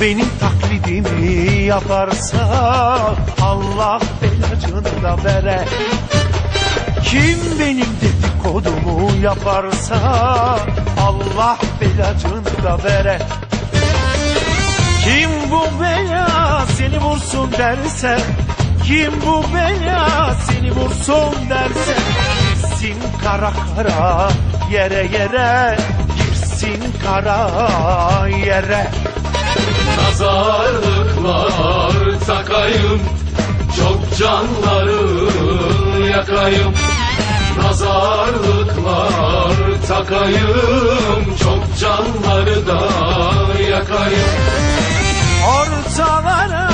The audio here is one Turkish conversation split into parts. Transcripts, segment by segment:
benim taklidimi yaparsa Allah belacını da vere. Kim benim dedikodumu yaparsa Allah belacını da vere. Kim bu bela seni vursun derse Kim bu bela seni vursun derse Girsin kara kara yere yere Girsin kara yere Nazarlıklar takayım Çok canları yakayım. Nazarlıklar takayım Çok canları da yakayım. Ortalara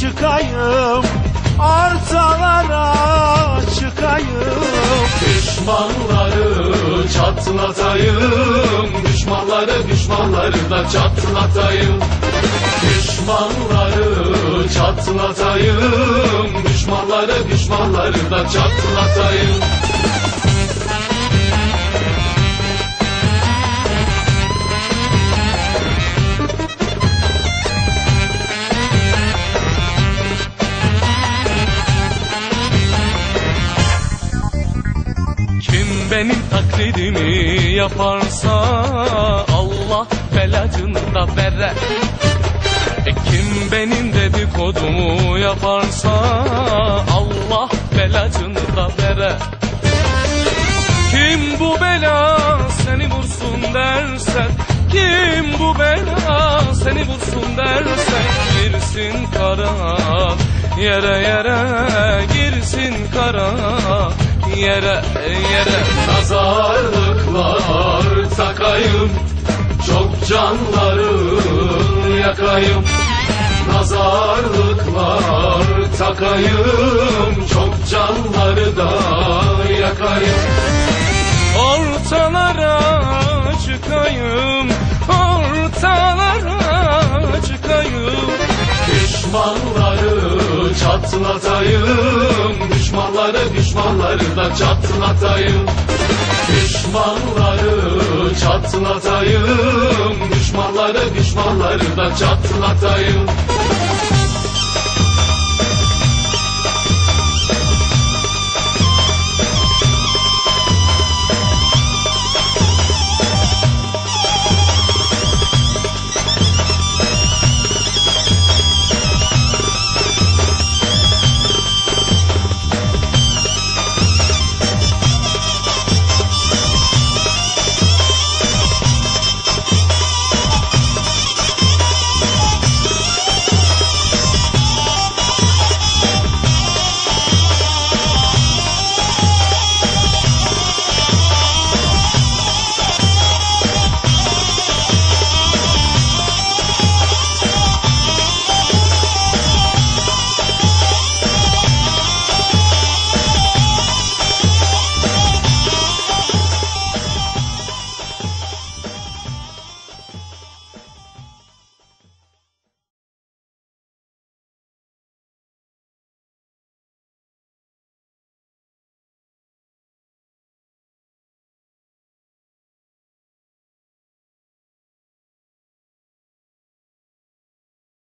çıkayım Ortalara çıkayım. Düşmanları çatlatayım Düşmanları düşmanları da çatlatayım Düşmanları çatlatayım. Düşmanları düşmanları da çatlatayım. Kim benim taklidimi yaparsa Allah belacını da vere e Kim benim dedikodumu yaparsa Allah belacını da vere. Kim bu bela seni vursun derse Kim bu bela seni vursun derse Girsin kara yere yere Girsin kara yere yere. Nazarlıklar takayım Çok canları yakayım Nazarlıklar takayım Çok canları da yakayım. Ortalara çıkayım Ortalara çıkayım. Düşmanları çatlatayım Düşmanları düşmanları da çatlatayım. Düşmanları çatlatayım Düşmanları düşmanları da çatlatayım